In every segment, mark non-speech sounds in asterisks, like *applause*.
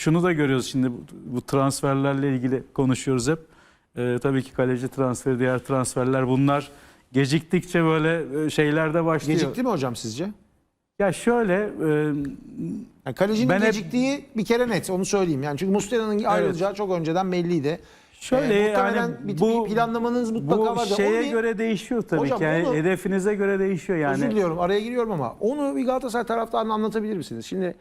şunu da görüyoruz şimdi bu, bu transferlerle ilgili konuşuyoruz hep. Ee, tabii ki kaleci transferi, diğer transferler bunlar geciktikçe böyle e, şeyler de başlıyor. Gecikti mi hocam sizce? Ya şöyle e, Yani kalecinin Ben hep- geciktiği bir kere net onu söyleyeyim. Yani çünkü Muslera'nın ayrılacağı çok önceden belliydi. şöyle Ee, yani bir, bu bir planlamanız mutlaka bu vardı. şeye Onu bir- göre değişiyor tabii Hocam ki. Yani onu- hedefinize göre değişiyor yani. Özür diliyorum araya giriyorum ama onu bir Galatasaray taraftarına anlatabilir misiniz? Şimdi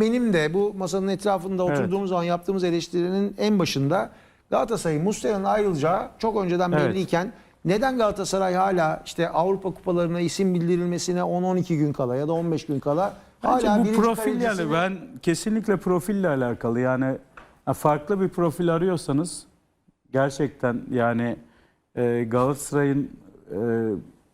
benim de bu masanın etrafında Evet. oturduğumuz zaman yaptığımız eleştirinin en başında Galatasaray'ın Muslera'nın ayrılacağı çok önceden Evet. belliyken neden Galatasaray hala işte Avrupa kupalarına isim bildirilmesine 10-12 gün kala ya da 15 gün kala Bence hala bu profil yani ben kesinlikle profille alakalı yani ya farklı bir profil arıyorsanız gerçekten yani e, Galatasaray'ın e,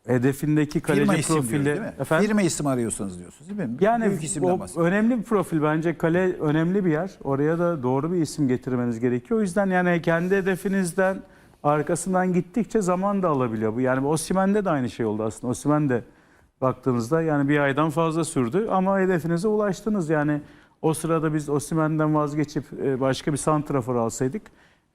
hedefindeki kaleci Firma isim profili diyoruz, değil mi? efendim Firma isim arıyorsanız diyorsunuz değil mi? yani Büyük isimden o bahsediyorum. önemli bir profil bence kale önemli bir yer. Oraya da doğru bir isim getirmeniz gerekiyor. O yüzden yani kendi hedefinizden arkasından gittikçe zaman da alabiliyor bu. Yani Osimhen'de de aynı şey oldu aslında. Osimhen de baktığınızda yani bir aydan fazla sürdü ama hedefinize ulaştınız. Yani o sırada biz Osimhen'den vazgeçip e, başka bir santrafor alsaydık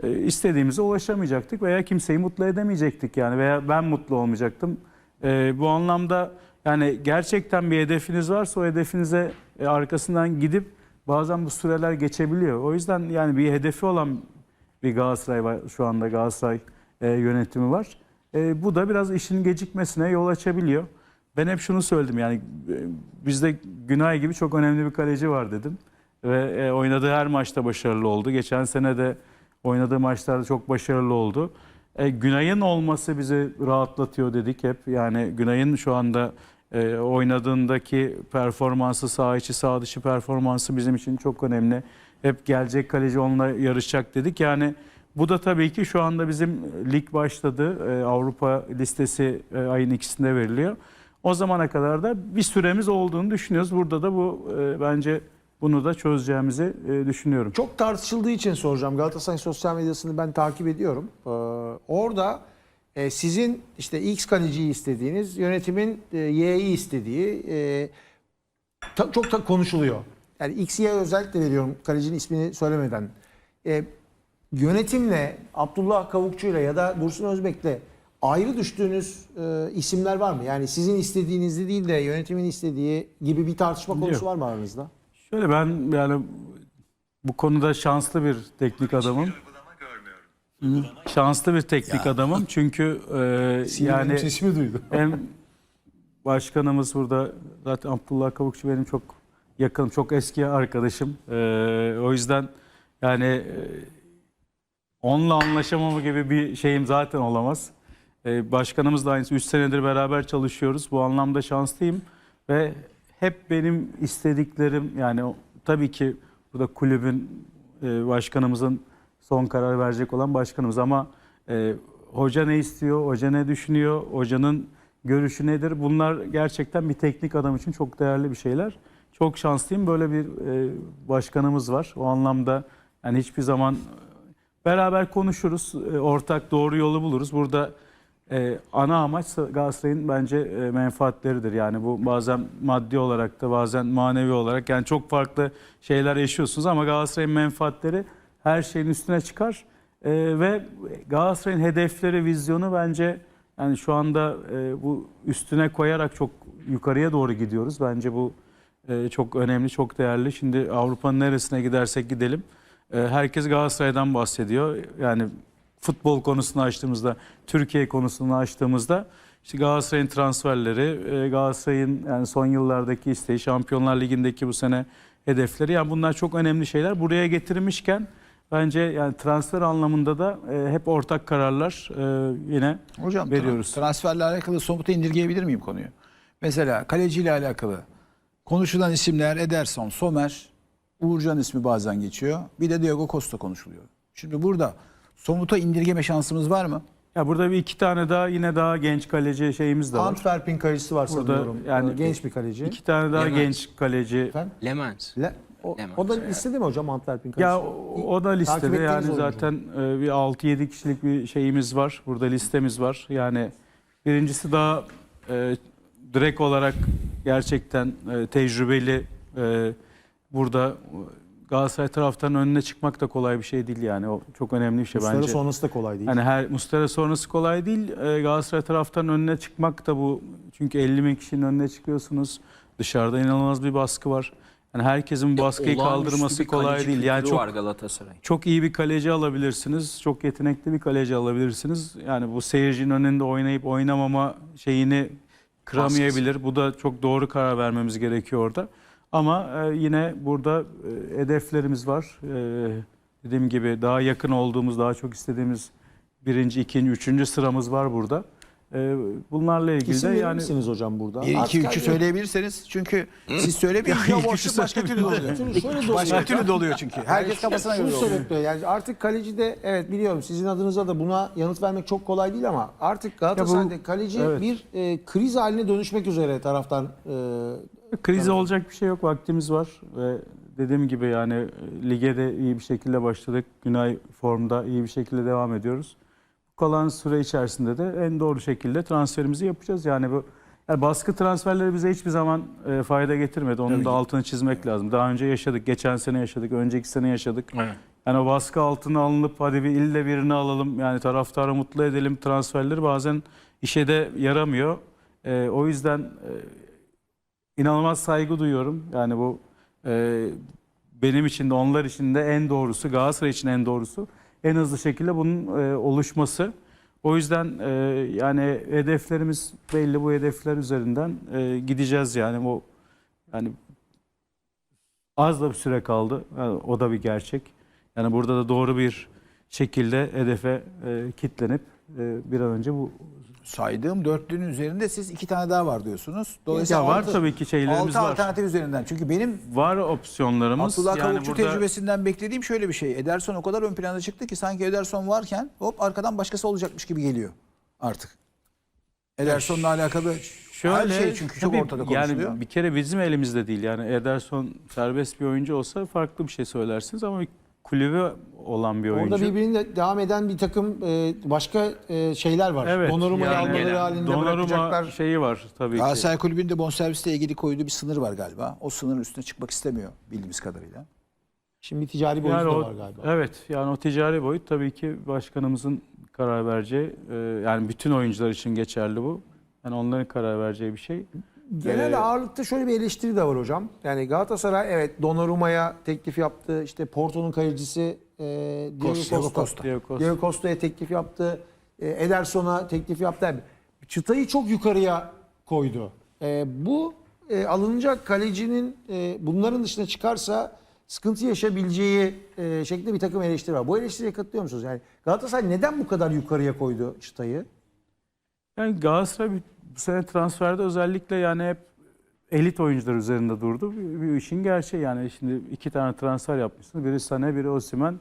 e, istediğimize ulaşamayacaktık veya kimseyi mutlu edemeyecektik yani veya ben mutlu olmayacaktım. E, bu anlamda yani gerçekten bir hedefiniz varsa o hedefinize e, arkasından gidip bazen bu süreler geçebiliyor. O yüzden yani bir hedefi olan bir Galatasaray var şu anda Galatasaray e, yönetimi var. E, bu da biraz işin gecikmesine yol açabiliyor. Ben hep şunu söyledim yani e, bizde Günay gibi çok önemli bir kaleci var dedim. Ve e, oynadığı her maçta başarılı oldu. Geçen sene de oynadığı maçlarda çok başarılı oldu. E, Günay'ın olması bizi rahatlatıyor dedik hep. Yani Günay'ın şu anda e, oynadığındaki performansı, sağ içi sağ dışı performansı bizim için çok önemli. Hep gelecek kaleci onunla yarışacak dedik. Yani bu da tabii ki şu anda bizim lig başladı. E, Avrupa listesi e, ayın ikisinde veriliyor. O zamana kadar da bir süremiz olduğunu düşünüyoruz. Burada da bu e, bence bunu da çözeceğimizi e, düşünüyorum. Çok tartışıldığı için soracağım. Galatasaray sosyal medyasını ben takip ediyorum. Ee, orada e, sizin işte X kaleciyi istediğiniz, yönetimin e, Y'yi istediği e, ta- çok da konuşuluyor. Yani X, Y özellikle veriyorum kalecinin ismini söylemeden. E, yönetimle, Abdullah Kavukçu'yla ya da Dursun Özbek'le ayrı düştüğünüz e, isimler var mı? Yani sizin istediğinizde değil de yönetimin istediği gibi bir tartışma konusu Yok. var mı aranızda? Şöyle ben yani bu konuda şanslı bir teknik adamım. Şanslı bir teknik adamım çünkü e, yani sesimi duydu. hem başkanımız burada zaten Abdullah Kavukçu benim çok yakınım, çok eski arkadaşım. E, o yüzden yani e, onunla anlaşamama gibi bir şeyim zaten olamaz. E, başkanımız da aynısı. 3 senedir beraber çalışıyoruz. Bu anlamda şanslıyım ve hep benim istediklerim yani tabii ki burada kulübün e, başkanımızın son karar verecek olan başkanımız ama e, hoca ne istiyor, hoca ne düşünüyor, hocanın görüşü nedir? Bunlar gerçekten bir teknik adam için çok değerli bir şeyler. Çok şanslıyım böyle bir e, başkanımız var. O anlamda yani hiçbir zaman beraber konuşuruz, e, ortak doğru yolu buluruz. Burada e, ana amaç Galatasaray'ın bence e, menfaatleridir. Yani bu bazen maddi olarak da bazen manevi olarak yani çok farklı şeyler yaşıyorsunuz ama Galatasaray'ın menfaatleri her şeyin üstüne çıkar. E, ve Galatasaray'ın hedefleri, vizyonu bence yani şu anda e, bu üstüne koyarak çok yukarıya doğru gidiyoruz. Bence bu e, çok önemli, çok değerli. Şimdi Avrupa'nın neresine gidersek gidelim. e, herkes Galatasaray'dan bahsediyor. Yani futbol konusunu açtığımızda, Türkiye konusunu açtığımızda işte Galatasaray'ın transferleri, e, Galatasaray'ın yani son yıllardaki isteği, Şampiyonlar Ligi'ndeki bu sene hedefleri yani bunlar çok önemli şeyler. Buraya getirmişken bence yani transfer anlamında da e, hep ortak kararlar e, yine Hocam veriyoruz. tra- transferle alakalı somuta indirgeyebilir miyim konuyu? Mesela kaleciyle alakalı konuşulan isimler Ederson, Somer, Uğurcan ismi bazen geçiyor. Bir de Diego Costa konuşuluyor. Şimdi burada somuta indirgeme şansımız var mı? Ya burada bir iki tane daha yine daha genç kaleci şeyimiz de var. Antwerp'in kalecisi var Burada sanıyorum. yani Ee, genç bir kaleci. İki tane daha Levent. genç kaleci. Efendim? Lemans. Le- o, Lemans, o da evet. listede mi hocam Antwerp'in kalecisi? Ya o, o da listede ettiğiniz yani oyuncu. zaten e, bir 6-7 kişilik bir şeyimiz var. Burada listemiz var. Yani birincisi daha e, direkt olarak gerçekten e, tecrübeli e, burada Galatasaray taraftarının önüne çıkmak da kolay bir şey değil yani. O çok önemli bir şey Mustara bence. sonrası da kolay değil. Hani her Mustara sonrası kolay değil. Ee, Galatasaray taraftarının önüne çıkmak da bu. Çünkü 50 bin kişinin önüne çıkıyorsunuz. Dışarıda inanılmaz bir baskı var. Yani herkesin bu baskıyı kaldırması bir kolay değil. Yani çok var Galatasaray. çok iyi bir kaleci alabilirsiniz. Çok yetenekli bir kaleci alabilirsiniz. Yani bu seyircinin önünde oynayıp oynamama şeyini kıramayabilir. Bu da çok doğru karar vermemiz gerekiyor orada. Ama e, yine burada e, hedeflerimiz var. E, dediğim gibi daha yakın olduğumuz, daha çok istediğimiz birinci, ikinci, üçüncü sıramız var burada. E, bunlarla ilgili İsim de verir yani misiniz hocam burada? 1 2 Artık 3'ü söyleyebilirseniz çünkü siz söylemeyince o boşluk başka türlü doluyor. Şöyle- doluyor. Başka türlü doluyor çünkü. Herkes kafasına Şunu göre oluyor. sebepli yani artık kaleci de evet biliyorum sizin adınıza da buna yanıt vermek çok kolay değil ama artık Galatasaray'da kaleci evet. bir e, kriz haline dönüşmek üzere taraftar e, Kriz olacak bir şey yok. Vaktimiz var ve dediğim gibi yani e, lige de iyi bir şekilde başladık. Günay formda iyi bir şekilde devam ediyoruz. Bu kalan süre içerisinde de en doğru şekilde transferimizi yapacağız. Yani bu yani baskı transferleri bize hiçbir zaman e, fayda getirmedi. Onun da altını çizmek lazım. Daha önce yaşadık. Geçen sene yaşadık. Önceki sene yaşadık. Yani o baskı altına alınıp hadi bir ille birini alalım. Yani taraftarı mutlu edelim transferleri bazen işe de yaramıyor. E, o yüzden e, inanılmaz saygı duyuyorum. Yani bu e, benim için de onlar için de en doğrusu, Galatasaray için en doğrusu. En hızlı şekilde bunun e, oluşması. O yüzden e, yani hedeflerimiz belli bu hedefler üzerinden e, gideceğiz yani bu yani az da bir süre kaldı. Yani o da bir gerçek. Yani burada da doğru bir şekilde hedefe e, kitlenip e, bir an önce bu Saydığım dörtlünün üzerinde siz iki tane daha var diyorsunuz. ya var altı- tabii ki şeylerimiz altı var. alternatif üzerinden. Çünkü benim Var opsiyonlarımız. Abdullah Yani Kavukçu burada- tecrübesinden beklediğim şöyle bir şey. Ederson o kadar ön plana çıktı ki sanki Ederson varken hop arkadan başkası olacakmış gibi geliyor artık. Ederson'la alakalı her şey çünkü çok tabii ortada konuşuluyor. Yani bir kere bizim elimizde değil. Yani Ederson serbest bir oyuncu olsa farklı bir şey söylersiniz ama kulübü olan bir oyuncu. orada birbirine devam eden bir takım e, başka e, şeyler var. Evet. Donnarumma'yı yani almaları halinde Donnarumma bırakacaklar. şeyi var tabii ki. Galatasaray Kulübü'nde bonservisle ilgili koyduğu bir sınır var galiba. O sınırın üstüne çıkmak istemiyor bildiğimiz kadarıyla. Şimdi bir ticari boyutu Yani da o, var galiba. Evet yani o ticari boyut tabii ki başkanımızın karar vereceği e, yani bütün oyuncular için geçerli bu. Yani onların karar vereceği bir şey. Genel Ee, ağırlıkta şöyle bir eleştiri de var hocam. Yani Galatasaray evet Donnarumma'ya teklif yaptı. İşte Porto'nun kalecisi e, Diego Costa. Costa. Costa. Diego Costa. Diego Costa'ya teklif yaptı. E, Ederson'a teklif yaptı. Yani çıtayı çok yukarıya koydu. E, bu e, alınacak kalecinin e, bunların dışına çıkarsa sıkıntı yaşayabileceği e, şeklinde bir takım eleştiri var. Bu eleştiriye katılıyor musunuz? Yani Galatasaray neden bu kadar yukarıya koydu çıtayı? Yani Galatasaray bu sene transferde özellikle yani hep elit oyuncular üzerinde durdu. Bir, bir işin gerçeği yani şimdi iki tane transfer yapmışsınız. Biri Sané, biri Osimhen.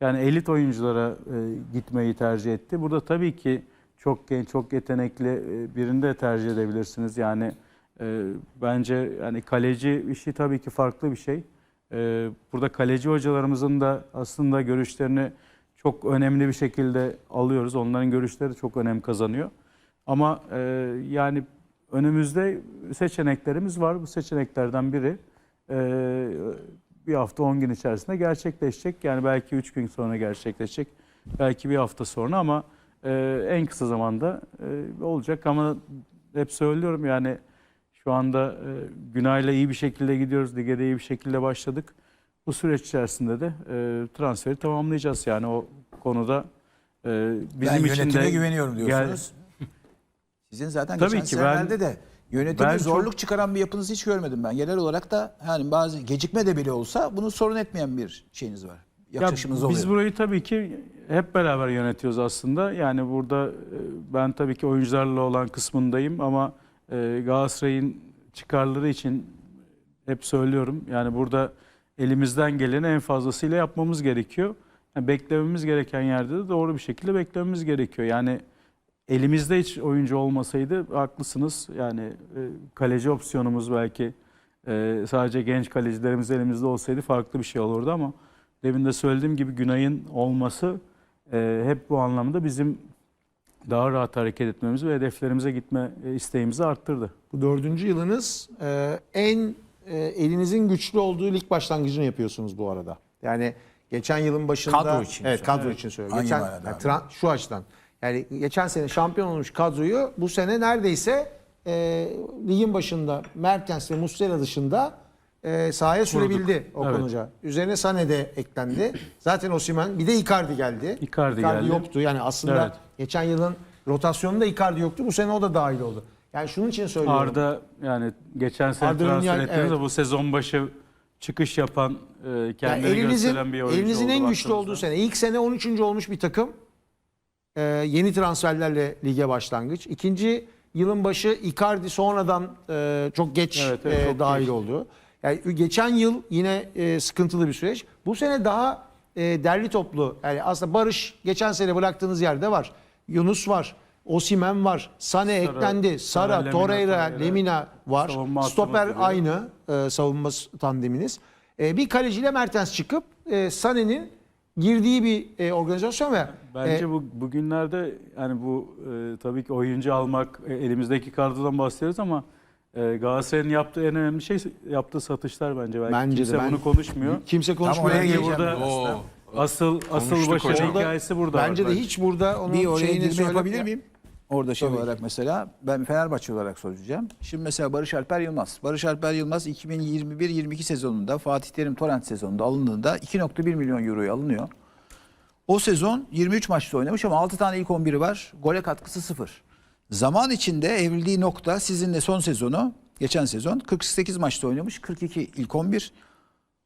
Yani elit oyunculara e, gitmeyi tercih etti. Burada tabii ki çok genç, çok yetenekli e, birini de tercih edebilirsiniz. Yani e, bence yani kaleci işi tabii ki farklı bir şey. E, burada kaleci hocalarımızın da aslında görüşlerini çok önemli bir şekilde alıyoruz. Onların görüşleri çok önem kazanıyor. Ama e, yani önümüzde seçeneklerimiz var. Bu seçeneklerden biri e, bir hafta 10 gün içerisinde gerçekleşecek. Yani belki 3 gün sonra gerçekleşecek. Belki bir hafta sonra ama e, en kısa zamanda e, olacak. Ama hep söylüyorum yani şu anda e, Günay'la iyi bir şekilde gidiyoruz. Lige de iyi bir şekilde başladık. Bu süreç içerisinde de e, transferi tamamlayacağız. Yani o konuda e, bizim ben için de güveniyorum diyorsunuz. Sizin zaten Tabii geçen ki ben- senelerde de yönetime ben çok- zorluk çıkaran bir yapınızı hiç görmedim ben. Genel olarak da yani bazı gecikme de bile olsa bunu sorun etmeyen bir şeyiniz var. Ya Yaklaşımınız oluyor. biz burayı tabii ki hep beraber yönetiyoruz aslında. Yani burada e, ben tabii ki oyuncularla olan kısmındayım ama e, Galatasaray'ın çıkarları için hep söylüyorum. Yani burada elimizden geleni en fazlasıyla yapmamız gerekiyor. Yani beklememiz gereken yerde de doğru bir şekilde beklememiz gerekiyor. Yani elimizde hiç oyuncu olmasaydı haklısınız. Yani e, kaleci opsiyonumuz belki e, sadece genç kalecilerimiz elimizde olsaydı farklı bir şey olurdu ama demin de söylediğim gibi Günay'ın olması e, hep bu anlamda bizim daha rahat hareket etmemizi ve hedeflerimize gitme e, isteğimizi arttırdı. Bu dördüncü yılınız e, en e, elinizin güçlü olduğu lig başlangıcını yapıyorsunuz bu arada. Yani geçen yılın başında Kadro için Evet, söylüyorum. kadro için söylüyorum. Geçen yani abi? tra- şu açıdan. Yani geçen sene şampiyon olmuş kadroyu bu sene neredeyse e, ligin başında Mertens ve Muslera dışında e, sahaya sürebildi Okan Evet. Hoca. Üzerine Sane de eklendi. Zaten Osimhen bir de Icardi geldi. Icardi geldi. yoktu. Yani aslında Evet. geçen yılın rotasyonunda Icardi yoktu. Bu sene o da dahil oldu. Yani şunun için söylüyorum. Arda yani geçen sene Arda'nın transfer yani- ettiğimiz evet. bu sezon başı çıkış yapan, e, Yani kendini elinizin, gösteren bir oyuncu elinizin oldu en güçlü olduğu sene. İlk sene 13. olmuş bir takım. Ee, yeni transferlerle lige başlangıç. İkinci yılın başı Icardi sonradan e, çok geç Evet, evet, e, çok dahil geç. oldu. Yani geçen yıl yine e, sıkıntılı bir süreç. Bu sene daha e, derli toplu. Yani aslında Barış geçen sene bıraktığınız yerde var. Yunus var. Osimen var. Sane eklendi. Sara, Sara, Lemina, Torreira, Torreira. Lemina var. Stoper aynı e, savunma tandeminiz. E, bir kaleciyle Mertens çıkıp e, Sané'nin girdiği bir e, organizasyon ve Bence e, bu bugünlerde yani bu e, tabii ki oyuncu almak e, elimizdeki kadrodan bahsediyoruz ama e, Galatasaray'ın yaptığı en önemli şey yaptığı satışlar bence. Belki Bence de, kimse ben- bunu konuşmuyor. kimse Tam konuşmuyor. oraya geleceğim. burada- aslında. Asıl asıl başarı hikayesi burada. Bence var de hiç burada onun Bir şeyini girme söyle- yapabilir miyim? Orada şey Tabii olarak mesela ben Fenerbahçe olarak soracağım. Şimdi mesela Barış Alper Yılmaz. Barış Alper Yılmaz 2021-22 sezonunda Fatih Terim Torrent sezonunda alındığında 2.1 milyon euroya alınıyor. O sezon 23 maçta oynamış ama 6 tane ilk 11'i var. Gole katkısı sıfır. Zaman içinde evrildiği nokta sizinle son sezonu geçen sezon 48 maçta oynamış. 42 ilk 11.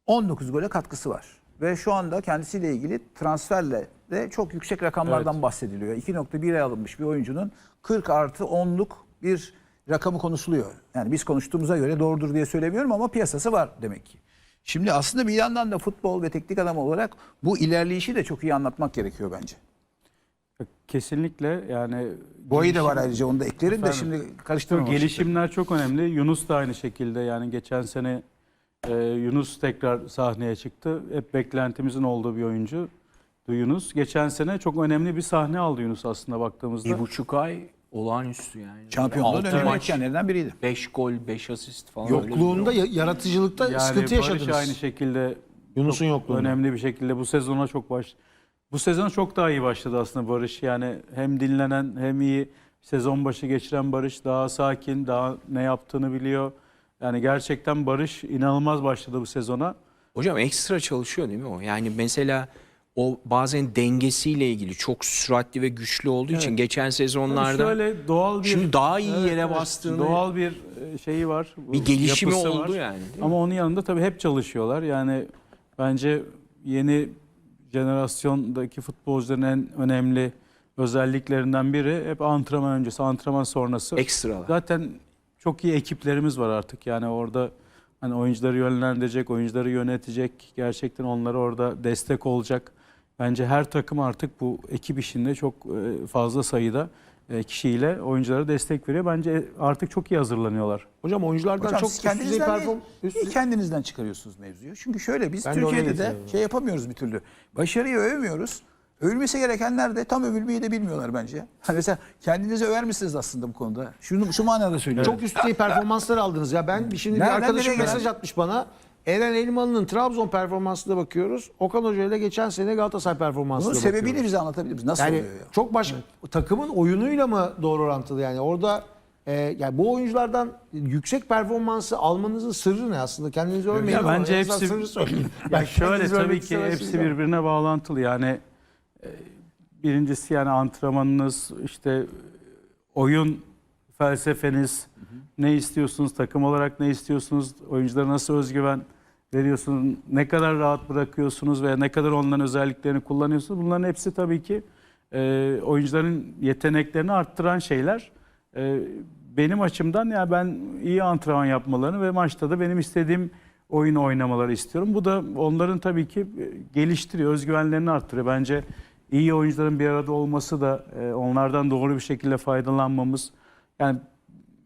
19 gole katkısı var. Ve şu anda kendisiyle ilgili transferle de çok yüksek rakamlardan bahsediliyor. 2.1'e alınmış bir oyuncunun 40 artı 10'luk bir rakamı konuşuluyor. Yani biz konuştuğumuza göre doğrudur diye söylemiyorum ama piyasası var demek ki. Şimdi aslında bir yandan da futbol ve teknik adam olarak bu ilerleyişi de çok iyi anlatmak gerekiyor bence. Kesinlikle yani Boyu da var ayrıca onu da eklerim de Efendim? şimdi karıştırmamak. Gelişimler çok önemli. Yunus da aynı şekilde yani geçen sene e, Yunus tekrar sahneye çıktı. Hep beklentimizin olduğu bir oyuncu. Yunus. Geçen sene çok önemli bir sahne aldı Yunus aslında baktığımızda. Bir buçuk ay olağanüstü yani. Şampiyonluğun önemli maç, etkenlerinden biriydi. 5 gol, 5 asist falan. Yokluğunda ya- yaratıcılıkta yani sıkıntı Barış yaşadınız. aynı şekilde Yunus'un çok yokluğunda. önemli bir şekilde bu sezona çok baş bu sezon çok daha iyi başladı aslında Barış. Yani hem dinlenen hem iyi sezon başı geçiren Barış daha sakin, daha ne yaptığını biliyor. Yani gerçekten Barış inanılmaz başladı bu sezona. Hocam ekstra çalışıyor değil mi o? Yani mesela o bazen dengesiyle ilgili çok süratli ve güçlü olduğu için geçen sezonlarda Şöyle doğal bir Şimdi daha iyi yere bastığını- doğal bir e, şeyi var. bir gelişimi oldu var. yani. Ama onun yanında tabii hep çalışıyorlar. Yani bence yeni jenerasyondaki futbolcuların en önemli özelliklerinden biri hep antrenman öncesi, antrenman sonrası. Ekstralar. Zaten çok iyi ekiplerimiz var artık. Yani orada hani oyuncuları yönlendirecek, oyuncuları yönetecek, gerçekten onlara orada destek olacak. Bence her takım artık bu ekip işinde çok e, fazla sayıda e, kişiyle oyunculara destek veriyor. Bence artık çok iyi hazırlanıyorlar. Hocam oyunculardan Hocam çok üst düzey kendinizden, perform üst düzey- kendinizden çıkarıyorsunuz mevzuyu? Çünkü şöyle biz Ben de Türkiye'de de getiriyorum. şey yapamıyoruz bir türlü. Başarıyı övmüyoruz. Övülmesi gerekenler de tam övülmeyi de bilmiyorlar bence. Hani *laughs* mesela kendinizi över misiniz aslında bu konuda? Şunu şu manada söylüyorum. Çok üst düzey performanslar aldınız ya. Ben şimdi bir Nereden arkadaşım nereye mesaj gelen? atmış bana. Eren Elmalı'nın Trabzon performansına bakıyoruz. Okan Hoca ile geçen sene Galatasaray performansına Bunun bakıyoruz. sebebini bize anlatabilir misiniz? Nasıl Yani oluyor ya? çok baş takımın oyunuyla mı doğru orantılı yani orada e, yani bu oyunculardan yüksek performansı almanızın sırrı ne aslında kendinizi övmeyin Ya ama bence en azından hepsi- sırrı söyleyin. *laughs* Ya şöyle kendinizi tabii övmek ki istemezsiniz hepsi ama. birbirine bağlantılı. Yani birincisi yani antrenmanınız, işte oyun felsefeniz, ne istiyorsunuz, takım olarak ne istiyorsunuz, oyunculara nasıl özgüven veriyorsunuz, ne kadar rahat bırakıyorsunuz veya ne kadar onların özelliklerini kullanıyorsunuz. Bunların hepsi tabii ki e, oyuncuların yeteneklerini arttıran şeyler. E, benim açımdan ya ben iyi antrenman yapmalarını ve maçta da benim istediğim oyunu oynamaları istiyorum. Bu da onların tabii ki e, geliştiriyor, özgüvenlerini arttırıyor. Bence iyi oyuncuların bir arada olması da e, onlardan doğru bir şekilde faydalanmamız. Yani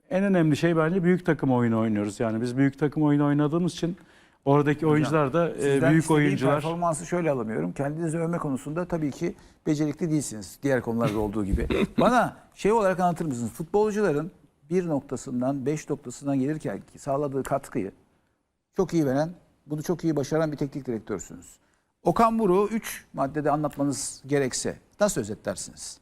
en önemli şey bence büyük takım oyunu oynuyoruz. Yani biz büyük takım oyunu oynadığımız için oradaki oyuncular da e, büyük oyuncular. performansı şöyle alamıyorum. Kendinizi övme konusunda tabii ki becerikli değilsiniz. Diğer konularda olduğu gibi. *laughs* Bana şey olarak anlatır mısınız? Futbolcuların bir noktasından beş noktasından gelirken sağladığı katkıyı çok iyi veren, bunu çok iyi başaran bir teknik direktörsünüz. Okan Buruk'u 3 maddede anlatmanız gerekse nasıl özetlersiniz?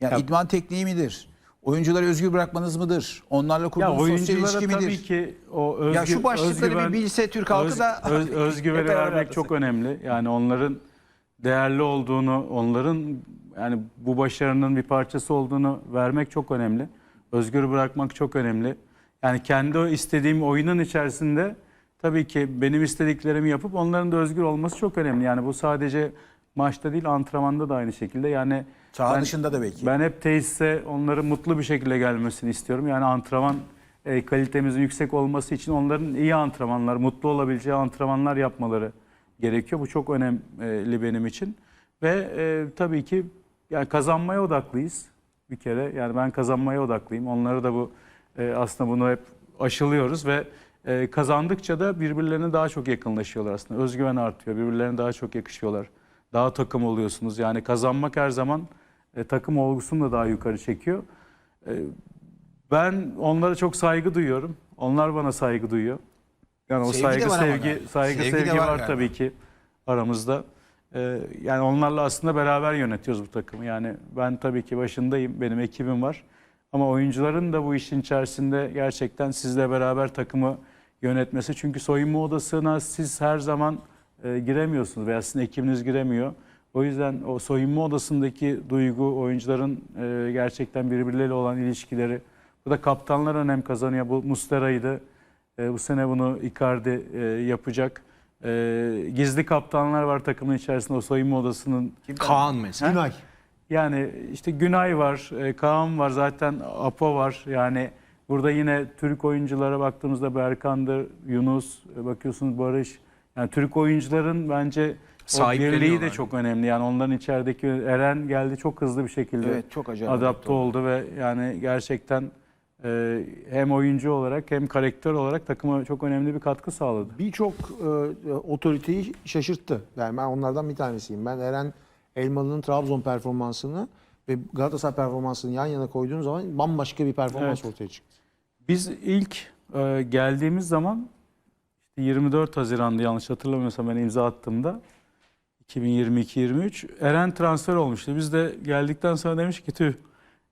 Yani Ya- idman tekniği midir? Oyuncuları özgür bırakmanız mıdır? Onlarla kurduğunuz sosyal ilişki tabii midir? ki o özgü, ya şu başlıkları özgüven- bir bilse Türk halkı öz- da öz- özgüveni vermek çok önemli. Yani onların değerli olduğunu, onların yani bu başarının bir parçası olduğunu vermek çok önemli. Özgür bırakmak çok önemli. Yani kendi o istediğim oyunun içerisinde tabii ki benim istediklerimi yapıp onların da özgür olması çok önemli. Yani bu sadece maçta değil antrenmanda da aynı şekilde. Yani Saha ben- dışında da belki. ben hep tesise onların mutlu bir şekilde gelmesini istiyorum. Yani antrenman e, kalitemizin yüksek olması için onların iyi antrenmanlar, mutlu olabileceği antrenmanlar yapmaları gerekiyor. Bu çok önemli benim için. Ve e, tabii ki yani kazanmaya odaklıyız bir kere. Yani ben kazanmaya odaklıyım. Onları da bu e, aslında bunu hep aşılıyoruz ve e, kazandıkça da birbirlerine daha çok yakınlaşıyorlar aslında. Özgüven artıyor. Birbirlerine daha çok yakışıyorlar. Daha takım oluyorsunuz. Yani kazanmak her zaman e, takım olgusunu da daha yukarı çekiyor. E, ben onlara çok saygı duyuyorum. Onlar bana saygı duyuyor. Yani o Sevgi saygı ama sevgi saygı Sevgi sevgi, var var, galiba. tabii ki aramızda. E, yani onlarla aslında beraber yönetiyoruz bu takımı. Yani ben tabii ki başındayım. Benim ekibim var. Ama oyuncuların da bu işin içerisinde gerçekten sizle beraber takımı yönetmesi. Çünkü soyunma odasına siz her zaman e, giremiyorsunuz veya sizin ekibiniz giremiyor. O yüzden o soyunma odasındaki duygu, oyuncuların e, gerçekten birbirleriyle olan ilişkileri. Burada kaptanlar önem kazanıyor. Bu Mustera'ydı. E, bu sene bunu Icardi e, yapacak. E, gizli kaptanlar var takımın içerisinde o soyunma odasının. Kaan mesela. Günay. Yani işte Günay var, e, Kaan var, zaten Apo var. Yani burada yine Türk oyunculara baktığımızda Berkan'dır, Yunus, e, bakıyorsunuz Barış. Yani Türk oyuncuların bence o birliği de çok önemli. Yani onların içerideki Eren geldi çok hızlı bir şekilde Evet çok acayip. adapte oldu ve yani gerçekten e, hem oyuncu olarak hem karakter olarak takıma çok önemli bir katkı sağladı. Birçok e, otoriteyi şaşırttı. Yani ben onlardan bir tanesiyim. Ben Eren Elmalı'nın Trabzon performansını ve Galatasaray performansını yan yana koyduğum zaman bambaşka bir performans Evet. ortaya çıktı. Biz ilk e, geldiğimiz zaman işte 24 Haziran'da yanlış hatırlamıyorsam ben imza attığımda 2022-23 Eren transfer olmuştu. Biz de geldikten sonra demiş ki tüh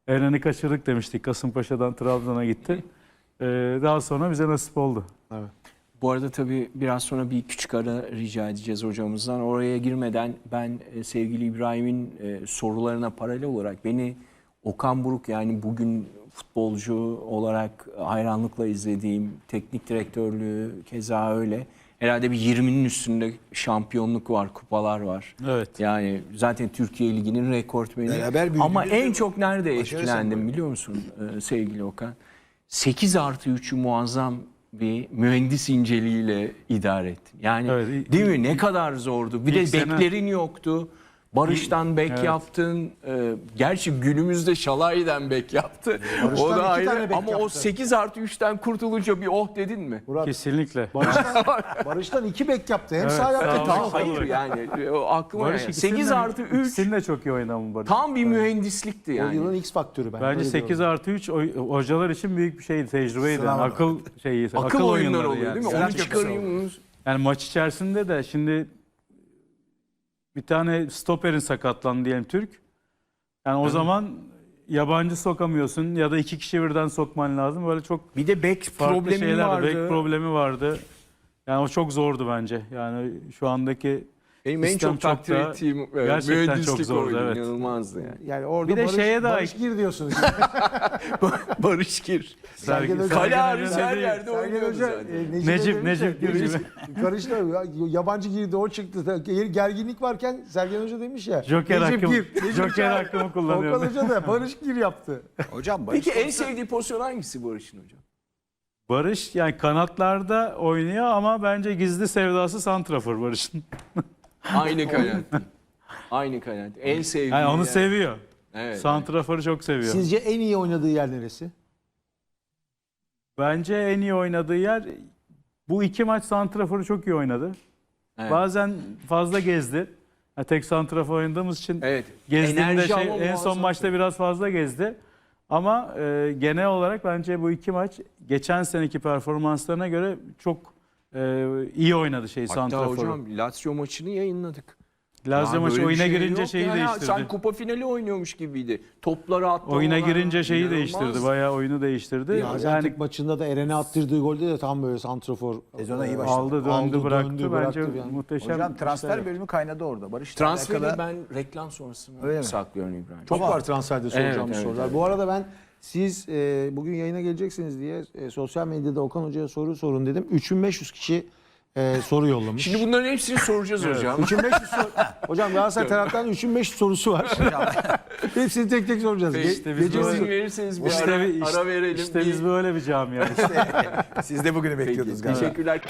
Eren'i kaçırdık demiştik. Kasımpaşa'dan Trabzon'a gitti. E, daha sonra bize nasip oldu. Evet. Bu arada tabii biraz sonra bir küçük ara rica edeceğiz hocamızdan. Oraya girmeden ben e, sevgili İbrahim'in e, sorularına paralel olarak beni Okan Buruk yani bugün futbolcu olarak hayranlıkla izlediğim teknik direktörlüğü keza öyle. Herhalde bir 20'nin üstünde şampiyonluk var, kupalar var. Evet. Yani zaten Türkiye Ligi'nin rekortmeni. Beraber büyüdünüz Ama en çok nerede etkilendim biliyor musun e, sevgili Okan? 8 artı 3'ü muazzam bir mühendis inceliğiyle idare ettin. Yani Evet, değil mi? Ne kadar zordu. Bir de beklerin yoktu. Barış'tan bek evet. yaptın. Ee, gerçi günümüzde Şalay'dan bek yaptı. Barış'tan o da ayrı. tane bek Ama o yaptı. 8 artı 3'ten kurtulunca bir oh dedin mi? Murat Kesinlikle. Barış'tan, *laughs* Barış'tan iki bek yaptı. Hem Evet, sağ yaptı. sağ hem ol. sol. Tam hayır yani. O aklıma Barış yani. ikisinin 8 de- artı 3 ikisinin de çok iyi oynadı Barış. tam bir mühendislikti O yani. yılın X faktörü ben. Bence öyle 8 diyorum. artı 3 oy- hocalar için büyük bir şeydi, tecrübeydi. Sınav. Yani akıl şeyi, Akıl, oyunları oyunları oluyor yani. değil mi? Onu çıkarayım. Yani maç içerisinde de şimdi bir tane stoperin sakatlandı diyelim Türk. Yani o zaman yabancı sokamıyorsun ya da iki kişi birden sokman lazım. Böyle çok Bir de bek farklı problemi şeyler vardı. Back problemi vardı. Yani o çok zordu bence. Yani şu andaki Benim en sistem çok takdir daha- ettiğim evet, gerçekten çok mühendislik zordu, oydu. evet. İnanılmazdı yani. Yani orada Bir de Barış, şeye dair- Barış gir diyorsunuz. *laughs* Barış Gir. Sergen Hoca- Kale Sergen hariç her yerde oynuyordu zaten. e, Necip, Necip gibi. Karıştı. Ya- Yabancı girdi o çıktı. Gerginlik varken Sergen Hoca demiş ya. Joker Necip hakkımı, gir. Necip Joker hakkımı Okan kullanıyorum. Hoca da Barış gir yaptı. Hocam Barış Peki en sevdiği pozisyon hangisi Barış'ın hocam? Barış yani kanatlarda oynuyor ama bence gizli sevdası santrafor Barış'ın. *laughs* Aynı kanat. Aynı kanat. En sevdiği. Yani onu yer. seviyor. Evet. Santrafor'u çok seviyor. Sizce en iyi oynadığı yer neresi? Bence en iyi oynadığı yer bu iki maç santraforu çok iyi oynadı. Evet. Bazen fazla gezdi. Yani tek santrafor oynadığımız için Evet. gezdiğinde Enerji şey, en son muazzam. maçta biraz fazla gezdi. Ama e, genel olarak bence bu iki maç geçen seneki performanslarına göre çok e, iyi oynadı şey Hatta santraforu. hocam Lazio maçını yayınladık. Lazio Ya maçı böyle bir oyuna şey girince yok şeyi ya. değiştirdi. Sen kupa finali oynuyormuş gibiydi. Topları attı. Oyuna oradan. girince şeyi İnanılmaz. değiştirdi. Bayağı oyunu değiştirdi. Gaziantep yani maçında da Eren'e attırdığı golde de tam böyle santrafor. Sezona iyi e, başladı. aldı döndü Aldı, bıraktı. döndü, Bence bıraktı yani. muhteşem. Hocam transfer bölümü kaynadı orada. Barış Transferi ben reklam sonrasına Öyle mi? saklıyorum İbrahim. Çok var transferde soracağımız Evet, evet, sorular. evet. Bu arada ben siz e, bugün yayına geleceksiniz diye e, sosyal medyada Okan Hoca'ya soru sorun dedim. 3500 kişi e, soru yollamış. Şimdi bunların hepsini soracağız hocam. 3500 soru. *laughs* Hocam Galatasaray taraftarının 3500 sorusu var. *laughs* Hepsini tek tek soracağız. Ge- İşte biz gece İzin verirseniz bir İşte, ara, bir- işte, ara verelim. işte Bir- biz böyle bir camia. Siz de bugünü Peki, bekliyordunuz galiba. Teşekkürler.